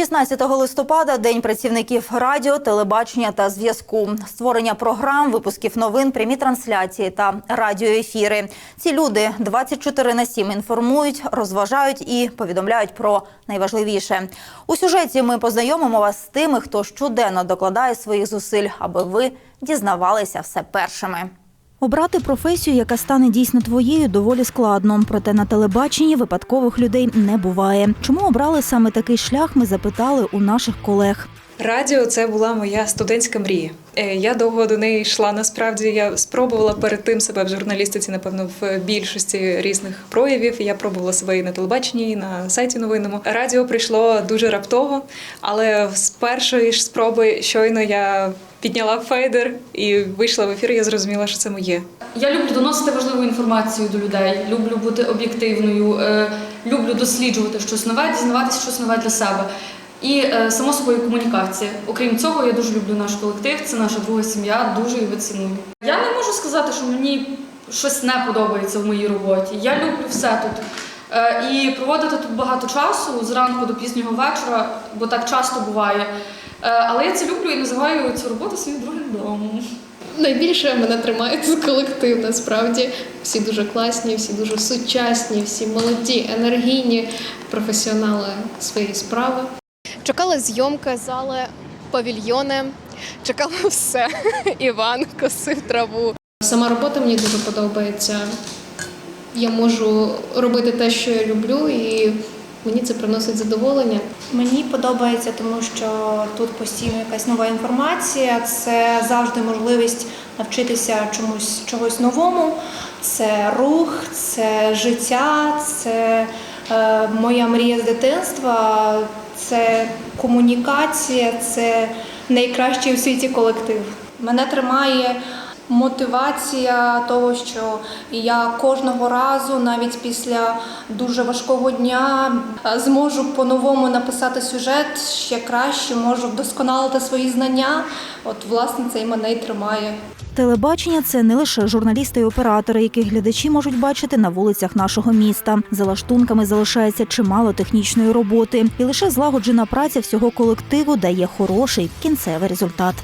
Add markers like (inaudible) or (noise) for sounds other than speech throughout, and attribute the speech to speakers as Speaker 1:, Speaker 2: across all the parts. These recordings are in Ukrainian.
Speaker 1: 16 листопада день працівників радіо, телебачення та зв'язку, створення програм, випусків новин, прямі трансляції та радіоефіри. Ці люди 24 на 7 інформують, розважають і повідомляють про найважливіше. У сюжеті ми познайомимо вас з тими, хто щоденно докладає своїх зусиль, аби ви дізнавалися все першими. Обрати професію, яка стане дійсно твоєю, доволі складно. Проте на телебаченні випадкових людей не буває. Чому обрали саме такий шлях? Ми запитали у наших колег.
Speaker 2: Радіо це була моя студентська мрія. Е, Я довго до неї йшла. Насправді я спробувала перед тим себе в журналістиці, напевно, в більшості різних проявів. Я пробувала себе і на телебаченні, і на сайті новинному. Радіо прийшло дуже раптово, але з першої ж спроби щойно я підняла фейдер і вийшла в ефір. Я зрозуміла, що це моє.
Speaker 3: Я люблю доносити важливу інформацію до людей, люблю бути об'єктивною, е, люблю досліджувати щось нове, дізнаватися щось нове для себе. І е, само собою комунікація. Окрім цього, я дуже люблю наш колектив. Це наша друга сім'я, дуже його ціную. Я не можу сказати, що мені щось не подобається в моїй роботі. Я люблю все тут. Е, І проводити тут багато часу зранку до пізнього вечора, бо так часто буває. Е, Але я це люблю і називаю цю роботу своїм другим домом.
Speaker 4: Найбільше мене тримає тут колектив. Насправді всі дуже класні, всі дуже сучасні, всі молоді, енергійні професіонали своєї справи.
Speaker 5: Чекали зйомки, зали, павільйони, чекали (laughs) все. Іван косив траву.
Speaker 4: Сама робота мені дуже подобається. Я можу робити те, що я люблю, і мені це приносить задоволення.
Speaker 6: Мені подобається, тому що тут постійно якась нова інформація. Це завжди можливість навчитися чомусь чогось новому. Це рух, це життя, це моя мрія з дитинства, це комунікація, це найкращий у світі колектив. Мене тримає мотивація того, що я кожного разу, навіть після дуже важкого дня, е, зможу по-новому написати сюжет ще краще, можу вдосконалити свої знання. От, власне, це і мене і тримає.
Speaker 1: Телебачення це не лише журналісти і оператори, яких глядачі можуть бачити на вулицях нашого міста. За лаштунками залишається чимало технічної роботи, і лише злагоджена праця всього колективу дає хороший кінцевий результат.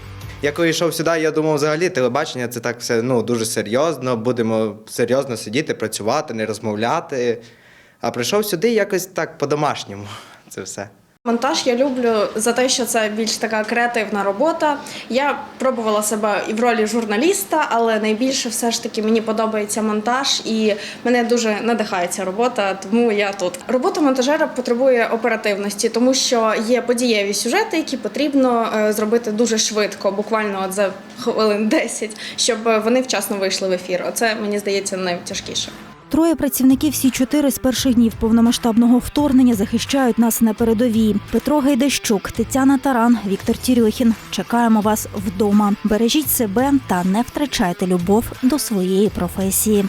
Speaker 7: Я коли йшов сюди, я думав, взагалі телебачення це так все ну, дуже серйозно. Будемо серйозно сидіти, працювати, не розмовляти. А прийшов сюди якось так по-домашньому. (laughs) Це все.
Speaker 8: Монтаж я люблю за те, що це більш така креативна робота. Я пробувала себе і в ролі журналіста, але найбільше все ж таки мені подобається монтаж і мене дуже надихає ця робота, тому я тут. Робота монтажера потребує оперативності, тому що є подієві сюжети, які потрібно е, зробити дуже швидко, буквально от за хвилин 10, щоб вони вчасно вийшли в ефір. Оце мені здається найтяжкіше.
Speaker 1: Троє працівників всі чотири з перших днів повномасштабного вторгнення захищають нас на передовій. Петро Гайдащук, Тетяна Таран, Віктор Тірюхін. Чекаємо вас вдома. Бережіть себе та не втрачайте любов до своєї професії.